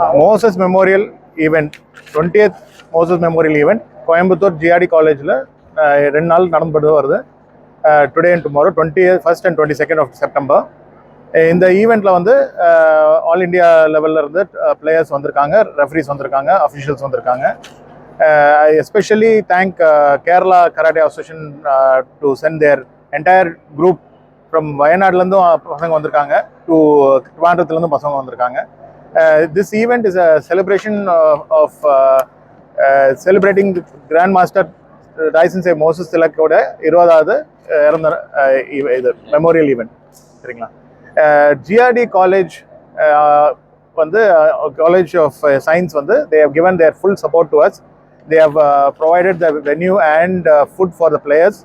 Moses memorial event twentieth Moses memorial event Coimbatore GRT காலேஜில் ரெண்டு நாள் நடந்துட்டு வருது. Today and tomorrow twenty first and twenty second of September இந்த ஈவெண்ட்டில் வந்து ஆல் இண்டியா லெவலில் இருந்து பிளேயர்ஸ் வந்திருக்காங்க ரெஃபரிஸ் வந்திருக்காங்க அஃபிஷியல்ஸ் வந்திருக்காங்க. Especially thank Kerala karate association to sent their entire group from வயநாடுலேருந்தும் பசங்க வந்திருக்காங்க டு திருவாண்டத்துலேருந்தும் பசங்க வந்திருக்காங்க. This event is a celebration of celebrating grand master Tyson say Moses திலக்கோட இருபதாவது இறந்த இது மெமோரியல் ஈவெண்ட் சரிங்களா? ஜிஆர்டி காலேஜ் வந்து காலேஜ் ஆஃப் சயின்ஸ் வந்து they have given their full support to us. They have provided the venue and food for the for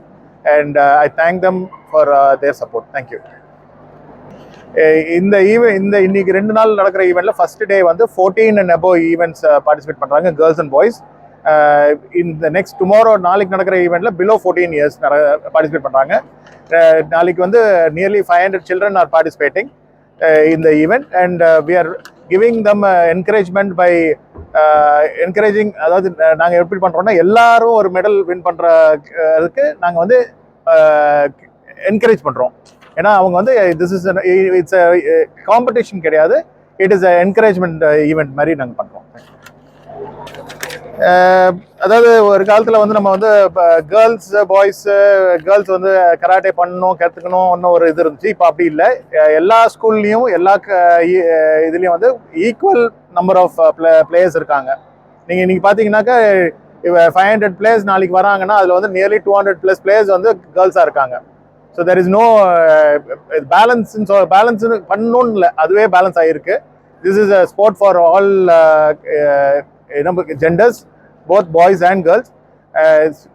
and I thank them for their support thank you இந்த event இந்த இன்னைக்கு ரெண்டு நாள் நடக்கிற ஈவெண்ட்ல first day வந்து fourteen and above events participate பண்றாங்க girls and boys இந்த நெக்ஸ்ட் டுமாரோ நாளைக்கு நடக்கிற ஈவெண்ட்ல பிலோ ஃபோர்டீன் இயர்ஸ் பார்ட்டிசிபேட் பண்றாங்க. நாளைக்கு வந்து nearly five hundred children are participating இந்த event and we are giving them encouragement by encouraging அதாவது நாங்கள் எப்படி பண்ணுறோம்னா எல்லாரும் ஒரு மெடல் வின் பண்ணுறதுக்கு நாங்கள் வந்து என்கரேஜ் பண்ணுறோம் ஏன்னா அவங்க வந்து திஸ் இஸ் இட்ஸ் காம்படிஷன் கிடையாது. இட் இஸ் என்கரேஜ்மெண்ட் ஈவெண்ட் மாதிரி நாங்கள் பண்ணுறோம் uh, அதாவது ஒரு காலத்தில் வந்து நம்ம வந்து இப்போ கேர்ள்ஸ் பாய்ஸு கேர்ள்ஸ் வந்து கராட்டே பண்ணணும் கற்றுக்கணும் ஒன்றும் ஒரு இது இருந்துச்சு. இப்போ அப்படி இல்லை. எல்லா ஸ்கூல்லையும் எல்லா க- இ- இதுலேயும் வந்து equal number of play players இருக்காங்க. நீங்கள் இன்னைக்கு பார்த்தீங்கன்னாக்கா ஃபைவ் ஹண்ட்ரட் பிளேயர்ஸ் நாளைக்கு வராங்கன்னா அதில் வந்து nearly two hundred plus players வந்து கேர்ள்ஸாக இருக்காங்க. ஸோ தெர் இஸ் நோ பேலன்ஸ்ன்னு சொல் பேலன்ஸ்னு இல்லை அதுவே பேலன்ஸ் ஆகிருக்கு this is a sport for all நம்ம genders both boys and girls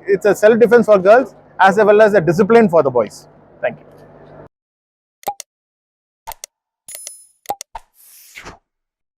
it's a self defence for girls as well as a discipline for the boys